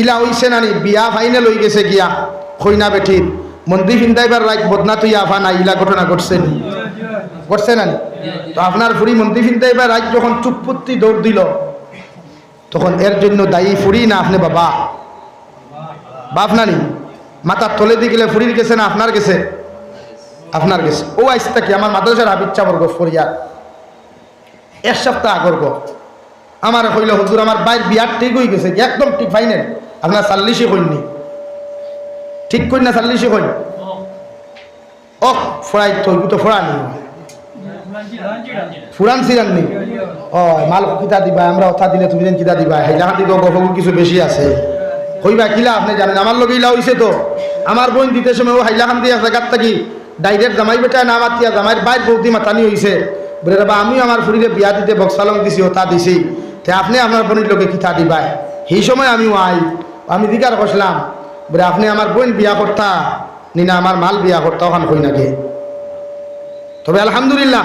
ইলা হইছে নানি বিয়া ফাইনাল হয়ে গেছে গিয়া। খৈনা বেঠির মন্দির ফিন্দাইবার রাইট বদনা তুই আফা না ইলা ঘটনা ঘটছে নি? ঘটছে নানি তো আপনার ফুরি মন্দির ফিন্দাইবার রাইট যখন চুপপুত্তি দৌড় দিল, তখন এর জন্য দায়ী ফুরি না আপনি বাবা? বাপ নানি মাথার তলে দিয়ে গেলে ফুরির গেছে না আপনার গেছে? আপনার গেছে। ও আইসটা কি আমার মাদ্রাসার হাবিচ্ছা বর্গ ফরিয়া এক সপ্তাহ আগর আমার হইল হুজুর আমার বাইর বিয়ার ঠিক হয়ে গেছে একদম ঠিক ফাইনাল আপনার চাল্লিশে হইনি। ঠিক করি না চাল্লিশে হইন। ও, ফোড়াই তো তো ফোড়া নি ফুরান সিরান ও মাল কিতা দিবা, আমরা অথা দিলে তুমি যেন কিতা দিবা। হাইলাহান দিকে গফগুর কিছু বেশি আছে। কইবা কিলা আপনি জানেন। আমার লগে ইলা হইছে তো। আমার বোন দিতে সময়, ও হাইলাহান দিয়ে জায়গার থাকি ডাইরেক্ট জামাই বেটা না মাতিয়া জামাইয়ের বাইর বৌদি মাতানি হইছে বলে বাবা আমিও আমার ফুরিরে বিয়া দিতে বক্সালং দিছি ওটা দিছি। তে, আপনি আপনার বোনের লোকে কিতা দিবাই। সেই সময় আমিও আই। আমি দিকার কষলাম বলে আপনি আমার বোন বিয়া করতা নি না আমার মাল বিয়া করতা, ওখান কই নাকি? তবে আলহামদুলিল্লাহ,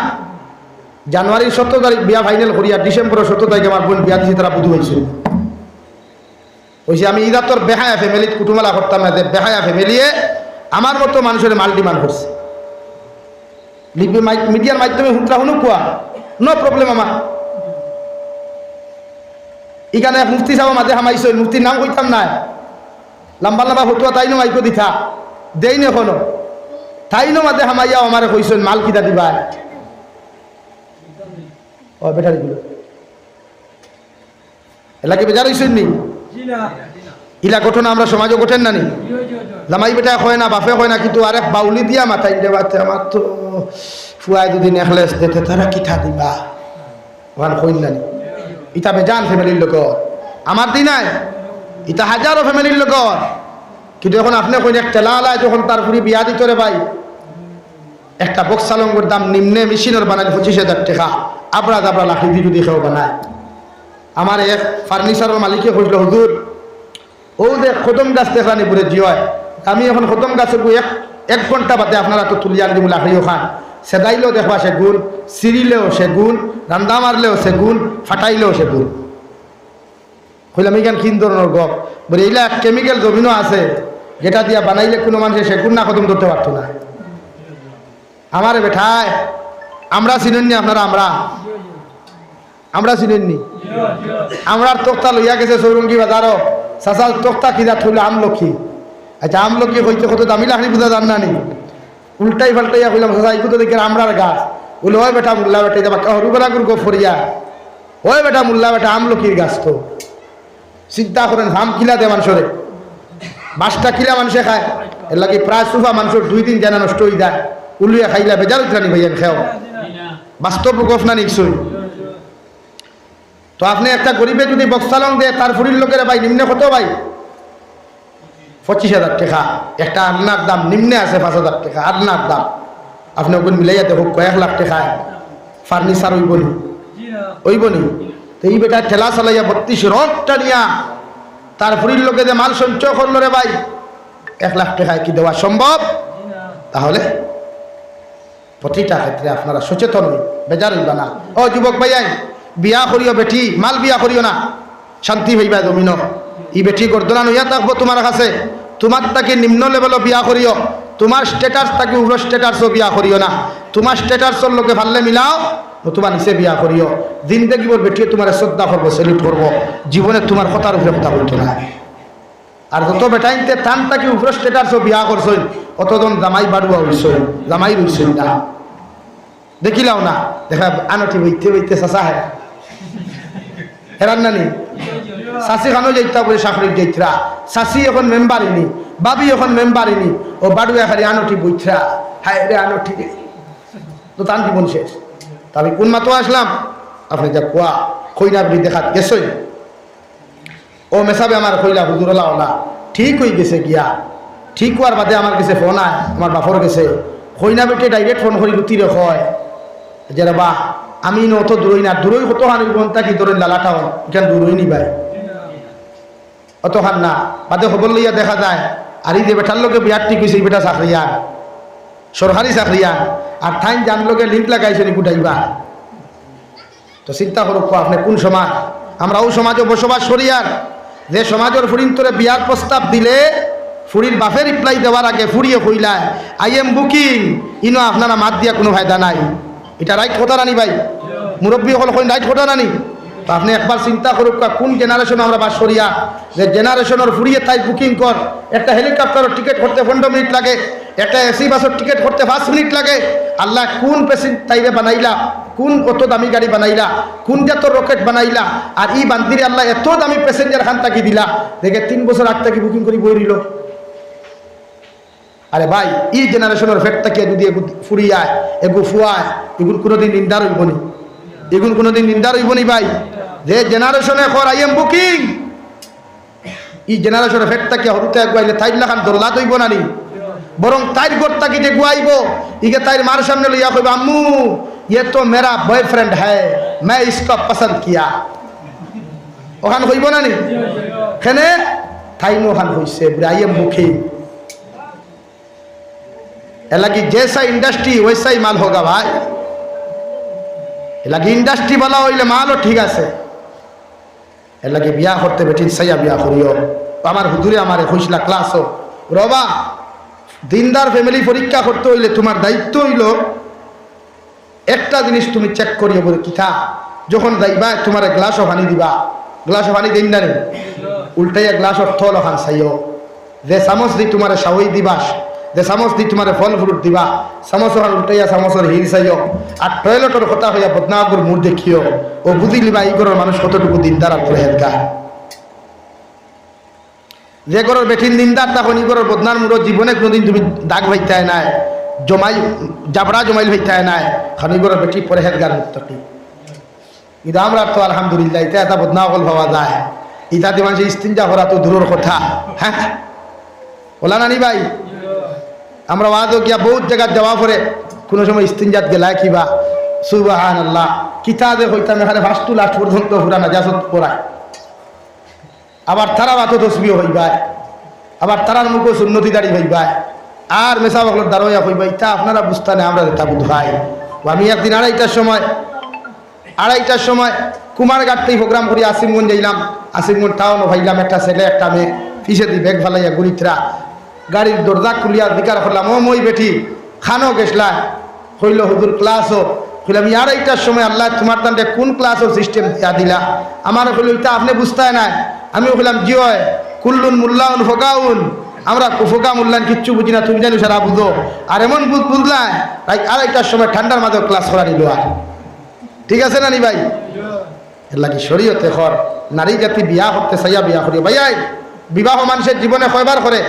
জানুয়ারির সতেরো তারিখ বিয়া ফাইনাল করি আর ডিসেম্বরের সতেরো তারিখে আমার বোন বিয়া দিয়েছে তারা বুধু হয়েছে। ওই যে আমি ইদা তোর বেহায়া ফ্যামিলিত কুটুমালা করতাম না বেহায়া ফ্যামিলিয়ে আমার মতো মানুষের মাল ডিমান্ড করছে। লিপি মিডিয়ার মাধ্যমে হুটরা শুনু কোয়া নো প্রবলেম আমার। এক মুফতি সাহেব মাঝে হামাইছে মুফতির নাম কইতাম না লম্বা লম্বা ফটুয়া তাই নো মাইকো দিথা দেই নে এখনও তাই নো মাঝে হামাইয়া আমারে কইছেন মাল কিতা দিবা। ও বেটারিগুলো এলাকে বেজার হইছেন নি? ইলা ঘটনা আমরা সমাজে ঘটেন না নি? জামাই বেটা হয় না, বাপে হয় না, কিন্তু আরেক বাউলি দিয়া মাথায় দেবাতে আমার তো ফুয়াই দুদিন নেকলেস দিতে, তারা কিঠা দিবা? ওখান কইন না নি? ইটা বেজান ফ্যামিলির লোক আমার দিনাই ইটা হাজারো ফ্যামিলির লোক কিন্তু এখন আপনি কইন এক টেলা আলায় যখন তার ফুরি বিয়া দিত রে ভাই, একটা বক্সালঙ্গর দাম নিম্নে মেশিনের বানালে পঁচিশ হাজার টাকা। আবরা দাবরা লাখি দিয়ে যদি খেয়েও বানায়। আমার এক ফার্নিচারের মালিকে কইল, হুজুর ও যে খতম গাছ দেখলানি পুরে জিয় আমি এখন খতম গাছে এক এক ঘণ্টা বাদে আপনারা তো তুলি আনি দিব লাখড়িও খান। সেদাইলেও দেখবা সে গুণ চিরিলেও সে গুণ, রান্দা মারলেও সে গুণ, ফাটাইলেও সে গুণ। কইলাম এইখান কিন ধরনের গপ? বলে, এইলা কেমিক্যাল জমিনও আছে, যেটা দিয়া বানাইলে কোনো মানুষের সে গুণ না খতম করতে পারতো না। আমার বেঠায়, আমরা চিনেননি আপনারা, আমরা? আমরা চিনেননি। আমরা তোক্তা লইয়া গেছে সৌরঙ্গি বাজারও। সাসাল তোক্তা কিনা থইল আমলক্ষী আচ্ছা আমলক্ষী হইতে কত দামি লাখড়ি বুঝা জান না নি? উল্টাই পাল্টাইয়া কইলাম সাসা ইকু তো দেখে আমরার গাছ। বলে, ওই বেটা মুল্লা বেটা যাবা হরু বেলা গুরু ফরিয়া। ওই বেটা মুল্লা বেটা আমলক্ষীর গাছ তো। চিন্তা করেন, হাম কিলা দে মানুষরে? বাসটা কিলা মানুষে খায়? এর লাগে প্রায় সুফা মানুষের দুই দিন জানা নষ্ট হয়ে যায়। উলিয়া খাইলা বেজার উঠানি ভাইয়েন, খেও। বাস্তব গফ না নিশ্চয়ই তো আপনি একটা গরিবে যদি বক্সালং দেয়, তার ফুরির লোকেরা ভাই, নিম্নে কত ভাই? পঁচিশ হাজার টাকা। একটা আন্নার দাম, নিম্নে আছে পাঁচ হাজার টাকা আন্নার দাম। আপনি ওগুন মিলাইয়া দেখুক কয়েক লাখ টাকায় ফার্নিচার ওইব নি ওইব নি তো এই বেটা ঠেলা চালাইয়া বত্রিশ রথটা নিয়া তার ফুরির লোকে যে মাল সঞ্চয় করল রে ভাই, এক লাখ টাকায় কি দেওয়া সম্ভব? তাহলে প্রতিটা ক্ষেত্রে আপনারা সচেতন হই, বেজার হইবা না। ও যুবক ভাইয়াই বিয়া করিও বেটি, মাল বিয়া করিও না। শান্তি হইবা জমিন ই বেটি গর্দনা নইয়া থাকব তোমার কাছে। তোমার তাকে নিম্ন লেভেলও বিয়া করিও। তোমার স্টেটাস তাকে উগ্র স্টেটাসও বিয়া করিও না। তোমার স্টেটাসর লোকে ভাললে মিলাও, নতুবা নিচে বিয়া করিও। দিন দেখিব বেটিয়ে তোমার শ্রদ্ধা করব সেলুট করব জীবনে তোমার কথার উপরে কথা বলতো না। আর যত বেটাইতে টান তাকে উপর স্টেটাসও বিয়া করছই অতজন জামাই বাড়ুয়া হইছই জামাই রইছই না। দেখিলাও না। দেখা, আনটি বইতে বইতে চাচা হে। হেরান নানি। চাষি খানো যাইতা বলে চাকরি যাইতরা। চাষি এখন মেম্বার ইনি বাবি এখন মেম্বার ইনি ও বাড়ুয়া খালি আনটি বইতরা। হায় রে আনটি। তো তান জীবন শেষ। তবে কোন মাতো আসলাম? আপনি যা কোয়া কইনা বলি দেখাত গেছই। ও মেসাবে আমার কইলা হুজুরলা ওলা ঠিক হয়ে গেছে গিয়া। ঠিক হওয়ার বাদে আমার কাছে ফোন আয়, আমার বাপর গেছে কইনা বেটে ডাইরেক্ট ফোন করি লুতি রেখয় যে বা আমি ন অত দূরই না, দূরই কত হানি ঘণ্টা কি ধরেন লালাটাও, এখান দূরই নি ভাই। অত না। বাদে খবর লইয়া দেখা যায় আর এই যে বেটার লোকে বিয়ার ঠিক হয়েছে বেটা চাকরিয়ান সরকারি চাকরিয়ান আর ঠাইন জান লোকে লিঙ্ক লাগাইছে নি গুটাইবা তো চিন্তা করুক আপনি, কোন সমাজ? আমরা ও সমাজে বসবাস করি আর যে সমাজের ফুরিন তোরে বিয়ার প্রস্তাব দিলে ফুরির বাপের রিপ্লাই দেওয়ার আগে ফুরিয়ে কইলায় আই এম বুকিং। ইনো আপনারা মাত দিয়া কোনো ফায়দা নাই। এটা রাইট কথা নানি ভাই। মুরব্বী হল রাইট কথা নানি। তো আপনি একবার চিন্তা করুক কোন জেনারেশন আমরা বাস করিয়া যে জেনারেশনের ফুরিয়ে তাই বুকিং কর। একটা হেলিকপ্টারের টিকিট করতে পনেরো মিনিট লাগে, একটা এসি বাসের টিকিট করতে পাঁচ মিনিট লাগে। আল্লাহ, কোন পেসেন্ট তাইরে বানাইলা? কোন কত দামি গাড়ি বানাইলা? কোন জাতর রকেট বানাইলা? আর ই বান্দিরে আল্লাহ এত দামি প্যাসেঞ্জার খান তাকি দিলা। দেখে তিন বছর আগ থেকে বুকিং করে বই রইল আরে ভাই ই জেনারেশনের ফেট তাকিয়া যদি এগু ফুরিয়ায় এগু ফুয়ায়, এগুন কোনোদিন নিন্দার হইব নি। এগুন কোনোদিন নিন্দার হইব নি ভাই যে জেনারেশনে কর আই এম বুকিং ই জেনারেশনের ফেট তাকিয়া হরুতে আগুয়াইলে তাইর লাখান দোল্লা দইব না নি বরং তাইর গোর তাকি যে গুয়াইব ইকে তাইর মার সামনে লইয়া কইব আম্মু ये तो मेरा बॉयफ्रेंड है मैं इसको पसंद किया ওখান হইব না নি খেনে থাইনো ওখান হইছে আই এম বুকিং এলাকি जैसा इंडस्ट्री वैसा ही माल होगा भाई এলাকি ইন্ডাস্ট্রি বলা হইলে মালও ঠিক আছে। এলাকি বিয়া করতে বেঠিন সাইয়া বিয়া করিও। আমার হুদুরে আমার হইসলা ক্লাসও রবা, দিনদার ফ্যামিলি পরীক্ষা করতে হইলে তোমার দায়িত্ব হইল, একটা জিনিস তুমি চেক করিও বলে কিথা যখন যাইবা তোমার গ্লাসও পানি দিবা। গ্লাসও পানি দিন না রে। উল্টাইয়া গ্লাসর থল ওখান চাইও যে চামচ দি তোমার সাউই দিবাস যে চামচ দি তোমার ফল ফ্রুট দিবা চামচ ওখান উল্টাইয়া চামচর হির চাইও আর টয়লেটর কথা হইয়া বদনাগুর মুখ দেখিও ও বুঝি লিবা এই ঘরের মানুষ কতটুকু দিনদার আর করে হেলকা যে ঘরের বেঠিন দিনদার তখন ই ঘরের বদনার মুড়ো জীবনে কোনোদিন তুমি দাগ ভাইতায় নাই, জমাই জাবড়া জমাইল ভাইতায় নাই, খানি ঘরের বেটি পরে হেলগার মুক্তটি কিন্তু আমরা তো আলহামদুলিল্লাহ এটা এটা বদনাকল পাওয়া যায়। ইতাতে মানুষ ইস্তিনজা করা তো দূরের কথা হ্যাঁ বলা নানি ভাই। আমরা ওয়াদও গিয়া বহুত জায়গায় যাওয়া পরে কোনো সময় ইস্তিনজাত গেলা কিবা সুবাহান আল্লাহ কিতাবে হইতাম এখানে ফার্স্ট লাস্ট পর্যন্ত পুরা নাজাসত পড়ায়। আবার তারা বাতো তসবিও হইবায়। আবার তারার মুখও সুন্নতি দাঁড়ি হইবায়। আর মেসা বকলোর দাঁড়াইয়া হইবা ইটা আপনারা বুঝতে নেই আমরা তা বুধ ভাই আমি একদিন আড়াইটার সময় আড়াইটার সময় কুমারঘাটতেই প্রোগ্রাম করি, আসিমগঞ্জ যাইলাম। আসিমগঞ্জ টাউন ভাইলাম, একটা ছেলে, একটা মেয়ে। পিছে দি ব্যাগ ফালাইয়া গুড়িতরা গাড়ির দরজা খুলিয়া দিকার করলাম ও মই বেটি, খানো গেছলা? হইল হুদুর ক্লাসও কইলাম আড়াইটার সময় আল্লাহ তোমার তান্ডে কোন ক্লাসও সিস্টেম দিয়া দিলা? আমার কইল ইটা আপনি বুঝতে নাই। আমি কইলাম, জি হয়, কুল্লুন মুল্লাউন ফোকাউন। আমরা ফোকা মূল্যায়ন কিচ্ছু বুঝি না, তুমি জানি সারা বুঝো। আর এমন বুঝ বুঝলাই তাই আড়াইটার সময় ঠান্ডার মাঝে ক্লাস করা নিল আর। ঠিক আছে নানি ভাই? এর লাগি শরীয়তে খর নারী জাতি বিয়া করতে চাইয়া বিয়া করি ভাইয়াই বিবাহ মানুষের জীবনে কয়বার করে?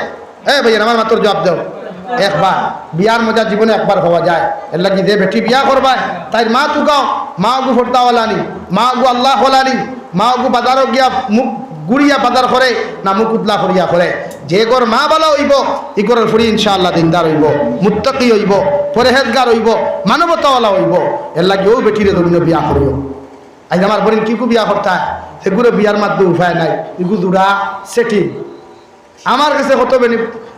এ ভাইয়া আমার মাত্র জবাব দেও। একবার, বিয়ার মজা জীবনে একবার হওয়া যায়। এর লাগি যে বেটি বিয়া করবায় তাই মা তুকাও মা গু ফোরতাওয়ালানি মা গু আল্লাহ হলানি, মা গু বাজারও গিয়া মুখ গুড়িয়া বাজার করে, না মুখ উদলা করিয়া করে। যে গর মা বালা হইব ই গরের ফুরি ইনশাআল্লাহ দিনদার হইব, মুত্তাকি হইব, পরেহেজগার হইব, মানবতাওয়ালা হইব। এর লাগি ও বেটিরে তুমি বিয়া করিও। আজ আমার বোন কি কু বিয়া করতা সেগুলো বিয়ার মাধ্যমে উপায় নাই। ইগু জুড়া সেটিং আমার কাছে কত বেনি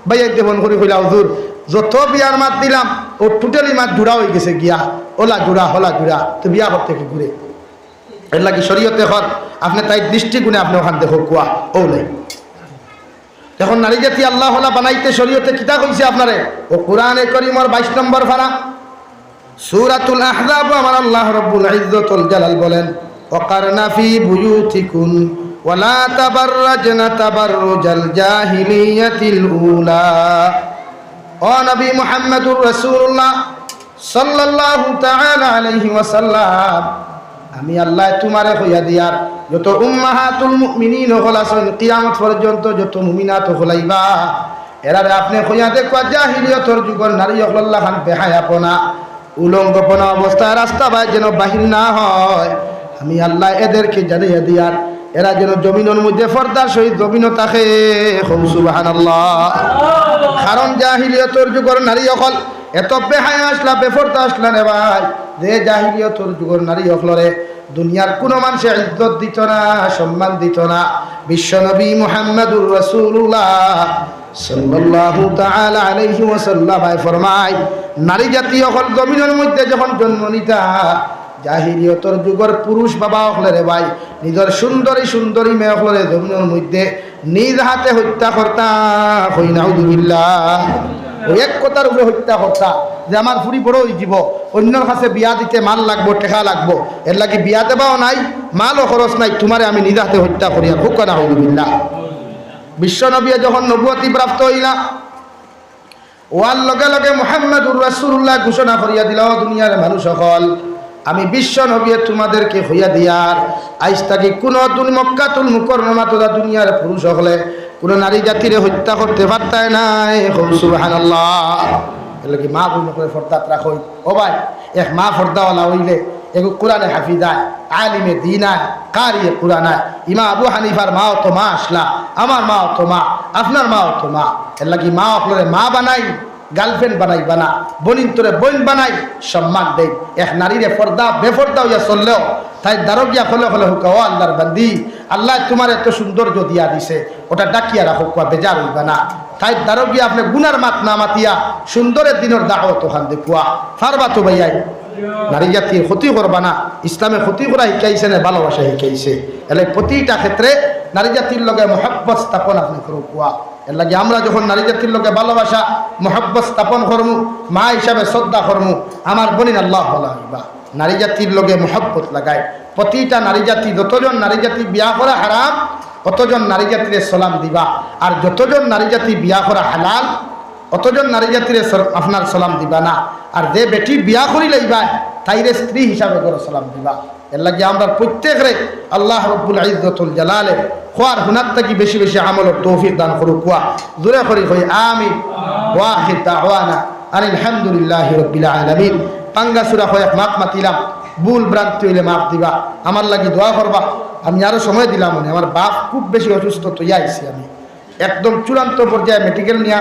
ভাইয়াকে ফোন করি কইলা, হুজুর, যত বিয়ার মাত দিলাম, ও টোটালি মাত জুড়া হয়ে গেছে গিয়া। ওলা জুড়া, হলা জুড়া, তো বিয়া করতে কি ঘুরে। এর লাগি শরীয়তে হর আপনি তাই দৃষ্টিগুণে আপনি ওখান দেখো কুয়া, ও নাই। এখন নারী জাতি আল্লাহ হলা বানাইতে শরীয়তে কিতা কইছে আপনারে? ও কোরআনে করিমর বাইশ নম্বর ফারা সুরাতুল আহজাব, আমার আল্লাহ রব্বুল ইজ্জতুল জালাল বলেন, ওয়াকারনা ফি ওয়ালা তাবাররাজনা তাবাররুজাল জাহিলিয়াতিল উলা। ও নবী মুহাম্মদুর রাসূলুল্লাহ সাল্লাল্লাহু তাআলা আলাইহি ওয়াসাল্লাম, আমি আল্লাহ তোমারে হইয়া দিয়ার, যত উম্মাহাতুল মুমিনিন হল আসেন কিয়ামত পর্যন্ত যত মুমিনাত হলাইবা, এরারে আপনি হইয়া দেখবা জাহিলিয়তর যুগর নারী হল্লাহ খান বেহায়াপনা উলঙ্গপনা অবস্থায় রাস্তা বাই যেন বাহির না হয়। আমি আল্লাহ এদেরকে জানিয়ে দিয়ার এরা যেন জমিনের মধ্যে ফর্দার সহিত জমিন তাকে সুবাহান কারণ জাহিলিয়তর যুগর নারী অকল এত বেহায় আসলা বেফরতা আসলা রে ভাই। যে জাহিলিয়তর যুগর নারী অকলরে দুনিয়ার কোনো মানুষে ইজ্জত দিত না সম্মান দিত না। বিশ্বনবী মুহাম্মদুর রাসূলুল্লাহ সাল্লাল্লাহু তাআলা আলাইহি ওয়াসাল্লাম ফরমায় নারী জাতি অকল জমিনের মধ্যে যখন জন্ম নিতা জাহিরিয়তর যুগর পুরুষ বাবা হকলে রে ভাই নিজের সুন্দরী সুন্দরী মেয়ে হকলে জমিনের মধ্যে নিজ হাতে হত্যা কর্তা হই নাউদুবিল্লাহ ওই এক কথার উপরে হত্যা কর্তা যে আমার ফুরি বড় হয়ে যাব অন্যর কাছে বিয়া দিতে মাল লাগবো, টেকা লাগবো এর লাগি বিয়া দেবাও নাই মালও খরচ নাই তোমারে আমি নিজ হাতে হত্যা করি আর হুক নাউদুবিল্লাহ বিশ্বনবী যখন নবুয়তি প্রাপ্ত হইলা ওয়ার লগে লগে মোহাম্মদুর রাসূলুল্লাহ ঘোষণা করিয়া দিল দুনিয়ার মানুষ সকল আমি বিশ্ব নবী তোমাদেরকে হইয়া দিয়ার আইস থাকি কোন তুল মক্কাতুল মুকররমা তোরা দুনিয়ার পুরুষ সকলে কোন নারী জাতিরে হত্যা করতে পারতায় নাই। লাগি মা বোন করে ফর্দাত রাখই ও ভাই, এক মা ফর্দাওয়ালা হইলে এগো কোরআনে হাফিজায়, আলিমে দিনায়, কারিয়ে কোরআনায়। ইমা আবু হানিফার মাও তো মা আসলা, আমার মাও তো মা, আপনার মাও তো মা। এর লাগি মা অকলরে মা বানাই? গার্লফ্রেন্ড বানাই, বানা। বনিন তোরে বোন বানাই, সম্মান দেই। এক নারীরে ফর্দা, বেফর্দা হইয়া চললেও তাই দারগিয়া হলে হলে হুক, ও আল্লাহর বান্দি, আল্লাহ তোমার এত সৌন্দর্য দিয়া দিছে, ওটা ডাকিয়া রাখো, কোয়া বেজার হইবা না। তাই দারগিয়া আপনি গুনার মাত না মাতিয়া, সুন্দরের দিনের দাওয়াত ওখান দেখুয়া ফারবা তো ভাইয়াই নারী জাতির ক্ষতি করবা না? ইসলামে ক্ষতি করা শিকাইছে না, ভালোবাসা শিকাইছে এলে প্রতিটা ক্ষেত্রে নারী জাতির লগে মহাব্বত স্থাপন আপনি করো কুয়া। এর লাগে আমরা যখন নারী জাতির লোকে ভালোবাসা, মহব্বত স্থাপন করমু, মা হিসাবে শ্রদ্ধা করমু, আমার বলিন আল্লাহ নারী জাতির লোকে মহব্বত লাগায়। প্রতিটা নারী জাতি যতজন নারী জাতি বিয়া করা হারাম অতজন নারী জাতিরে সালাম দিবা। আর যতজন নারী জাতি বিয়া করা হালাল অতজন নারী জাতিরে আপনার সালাম দিবা না। আর যে বেটি বিয়া করি লইবা তাইরে স্ত্রী হিসাবে করে সালাম দিবা। এর লাগে আমরা প্রত্যেকরে আল্লাহ রব্বুল ইজ্জতুল জালালে খোয়ার হুনার থাকি বেশি বেশি আমলের তৌফিক দান করুক কুয়া জোরে করি কই আমি ওয়াহিদ দাওয়ানা আনিল হামদুলিল্লাহি রাব্বিল আলামিন। পাঙ্গা সুরা কয়েক মাপ মাতিলাম। ভুল ভ্রান্তি হইলে মাপ দিবা। আমার লাগি দোয়া করবা। আমি আরও সময় দিলাম মনে। আমার বাপ খুব বেশি অসুস্থ, তো আইছি আমি। একদম চূড়ান্ত পর্যায়ে মেডিকেল নিয়া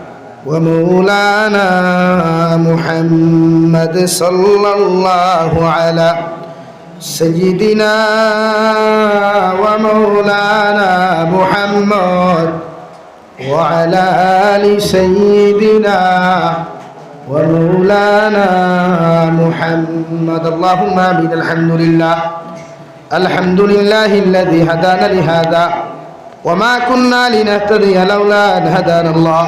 ومولانا محمد صلى الله على سيدنا ومولانا محمد وعلى آل سيدنا ومولانا محمد اللهم آمين الحمد لله الحمد لله الذي هدانا لهذا وما كنا لنهتدي لولا أن هدانا الله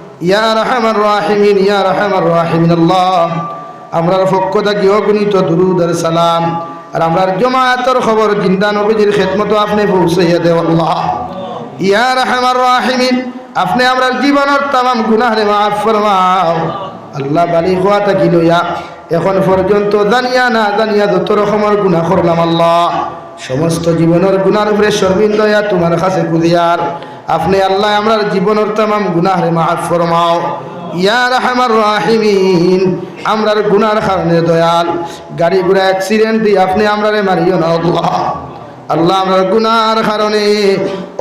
ইয়া রহমান রাহিমিন, ইয়া রহমান রাহিমিন, আল্লাহ। আমরার পক্ষ থাকি অগণিত দুরুদার সালাম। আর আমরার জমায়াতর খবর জিন্দা নবীজির খেদমতো আপনি পৌঁছাইয়া দেব আল্লাহ। ইয়া রহমান রাহিমিন, আপনি আমরার জীবনের তামাম গুনাহ রে মাফ ফরমাও। আল্লাহ বালি হওয়া থাকি লইয়া এখন পর্যন্ত জানিয়া না জানিয়া যত রকমের গুণা করলাম, আল্লাহ। সমস্ত জীবনের গুণার উপরে সর্বিন্দয়া তোমার কাছে কুদিয়ার। আপনি আল্লাহ আমরার জীবনের তাম গুনাহরে মাহাত ফরমাও। ইয়ার হামার রাহিমিন, আমরার গুনার কারণে দয়াল। গাড়ি ঘোড়া অ্যাক্সিডেন্ট দিয়ে আপনি আমরারে মারিও না আল্লাহ। আল্লাহ আমরা গুনার কারণে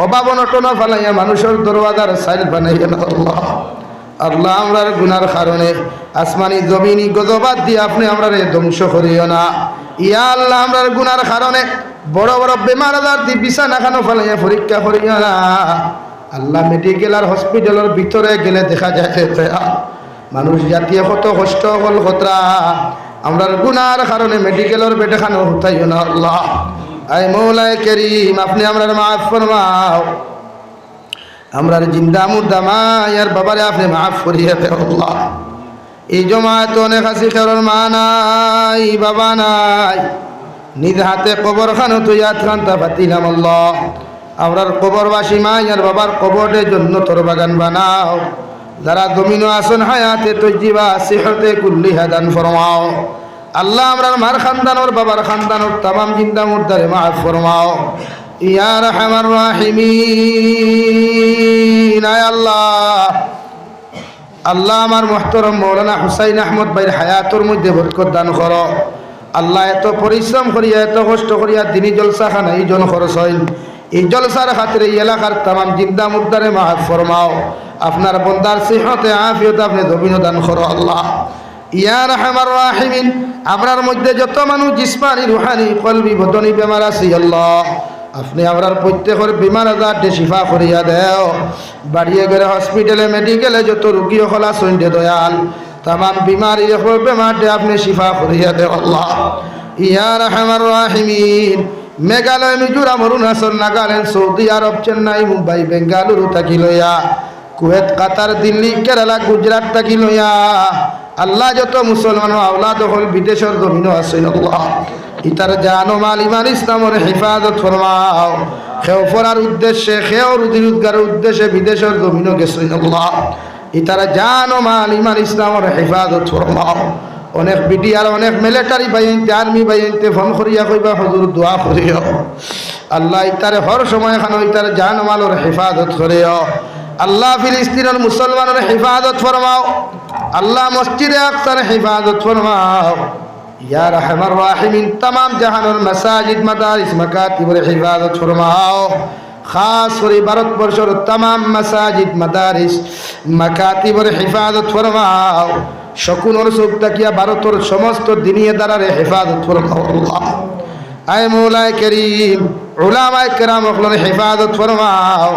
অভাব অনটনা ফালাইয়া মানুষের দরওয়াজার সাইল বানাইয়া না আল্লাহ আমরার গুনার কারণে আসমানি জমিনি গজবাদ দিয়ে আপনি আমরারে ধ্বংস করিও না। ইয়া আল্লাহ আমরার গুনার কারণে বড় বড় বেমার আজার দিয়ে বিছানা খানো ফালাইয়া পরীক্ষা করিও না। আল্লাহ মেডিকেল আর হসপিটালের ভিতরে গেলে দেখা যায়। মানুষ জাতীয় কত কষ্ট হল খতরা আমরার গুনার কারণে মেডিকেলের বেটে খানো হতাইও না আল্লাহ। আই মৌলায় করিম, আপনি আমরার মাফ ফরমাও। আমরার জিন্দা মুর্দা মায়ার বাবারে আপনি মাফ করিয়ে আল্লাহ। এই জমায়েত অনেক আছে, কারোর মা নাই, বাবা নাই। নিজ হাতে কবর খানো তৈয়াদ খান্তা ফাতিলাম আল্লাহ। আমরার কবরবাসী মাই আর বাবার কবরের জন্য তোর বাগান বানাও। যারা জমিন আসন হায়াতে তৈজিবা, সিহতে কুল্লি হাদান ফরমাও। আল্লাহ আমরার মার খানদানোর বাবার খানদানোর তামাম জিন্দা মুর্দারে মাফ ফরমাও। ইয়া রহমান। রাহিমিন আল্লাহ। আল্লাহ আমার মোহতরম মৌলানা হুসাইন আহমদ ভাইয়ের হায়াতর মধ্যে বরকত দান কর। আল্লাহ এত পরিশ্রম করিয়া, এত কষ্ট করিয়া তিনি জলসা খান এই জন খরচ হইল। এই জলসার খাতিরে এলাকার তাম জিন্দা মুদ্দারে মাহাত ফরমাও। আপনার বন্দার সিহতে আফিয়ত আপনি দবিন দান করো আল্লাহ। ইয়া রহমার রাহিমিন, আমরার মধ্যে যত মানুষ জিসমানি, রুহানি, কলবি, বদনি, বেমার আছি আল্লাহ। আপনি আমরার প্রত্যেকের বিমার আজারটে শিফা করিয়া দেও। বাড়িয়ে গেলে হসপিটালে, মেডিকেলে যত রুগী হলা সন্ধ্যে দয়াল। তাম বিমারি বেমারটে আপনি শিফা করিয়া দেও আল্লাহ। ইয়া রহমার রাহিমিন। মেঘালয়, মিজোরাম, অরুণাচল, নাগাল্যান্ড, সৌদি আরব, চেন্নাই, মুম্বাই, বেঙ্গালুরু থাকি লইয়া। কুয়েত, কাতার, দিল্লি, কেরালা, গুজরাট থাকি লইয়া। আল্লাহ যত মুসলমান আওলাদ হল বিদেশের জমিন আল্লাহ ইতার জানো মাল ইমান ইসলামের হেফাজত ফরমাও। খেও ফরার উদ্দেশ্যে, খেও রুদি রোজগারের উদ্দেশ্যে বিদেশের জমিন আল্লাহ ইতারা জানো মাল ইমান ইসলামের হেফাজত ফরমাও। অনেক বিডিআর, অনেক মিলিটারি বাইনতে আর্মি বাইনতে ফোন করিয়া কইবা, হজুর, দোয়া করিও। আল্লাহ ইতারে হর সময় খানো ইতার জান মালর হেফাজত করিও। আল্লাহ ফিলিস্তিনের মুসলমানের হেফাজত ফরমাও। আল্লাহ মসজিদে আকসার হেফাজত ফরমাও ইয়া রহমান রাহিমিন तमाम জাহানের মাসাজিদ মাদারিস মাকাতিবের হেফাজত ফরমাও খাস করে ভারতবর্ষের तमाम মাসাজিদ মাদারিস মাকাতিবের হেফাজত ফরমাও শকুনর চোখ তাকিয়া ভারতের সমস্ত দিনিয়ে দ্বারারে হেফাজত ফরমাও আল্লাহ আয় মৌলায় করিম উলামায় কেরাম অকলনে হেফাজত ফরমাও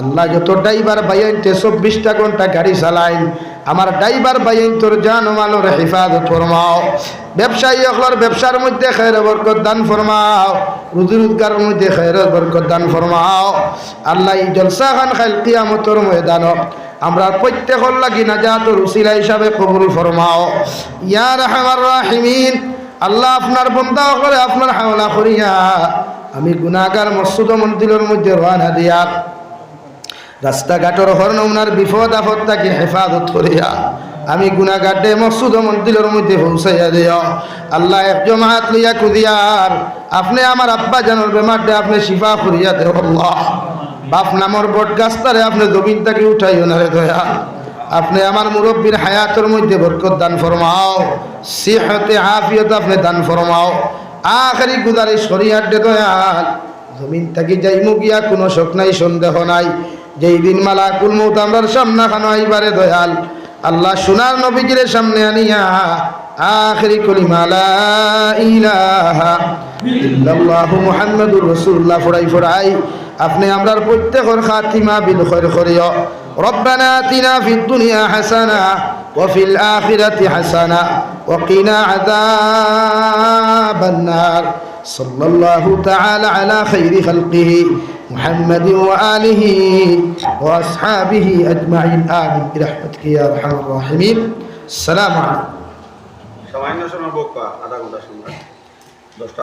আল্লাহ যত ড্রাইভার বাইনতে চব্বিশটা ঘন্টা গাড়ি চালাইন আমার ড্রাইভার বাইন তোর জান মালোর হেফাজত ফরমাও। ব্যবসায়ী অকলর ব্যবসার মধ্যে খের বরকত দান ফরমাও। রুজি রোজগারের মধ্যে খের বরকত দান ফরমাও। আল্লাহ জলসা খান খাইল কিয়ামতর ময়দান আমরা প্রত্যেকর লাগি না যা তোর উসিলা হিসাবে কবুল ফরমাও। ইয়া রহমান রাহিমিন, আল্লাহ আপনার বন্দা করে আপনার হাওলা করিয়া, আমি গুনাগার মসুদ মন্দিরের মধ্যে রওনা দিয়া রাস্তাঘাটর হর নমুনার বিপদ আপদ তাকে হেফাজত করিয়া আমি গুনাগাড্ডে মসুদ মন্দিরের মধ্যে পৌঁছাইয়া দিও আল্লাহ এক জমাত লইয়া কুদিয়ার আপনি আমার আব্বা জানোর বেমারটা আপনি শিফা করিয়া আল্লাহ। বাপ নামর বট গাছটারে আপনি জমিন তাকে উঠাইও না রে দয়া। আপনি আমার মুরব্বীর হায়াতের মধ্যে বরকত দান ফরমাও সিহতে আফিয়ত আপনি দান ফরমাও আখারি গুদারি শরিয়ার দে দয়াল জমিন থাকি যাইমু গিয়া কোনো শোক নাই, সন্দেহ নাই। যেই দিন মালা কুল মৌত আমরার সামনা খানো আইবারে দয়াল আল্লাহ সোনার নবীজির সামনে আনিয়া আখরি কলিমা লা ইলাহা ইল্লাল্লাহু মুহাম্মাদুর রাসূলুল্লাহ ফড়াই ফড়াই আপনি আমরার প্রত্যেকর খাতিমা বিল খৈর করিও ربنا آتنا في الدنيا حسنة وفي الآخرة حسنة وقنا عذاب النار صلى الله تعالى على خير خلقه محمد وآله وأصحابه أجمعين. آمين. برحمتك يا أرحم الراحمين. السلام عليكم.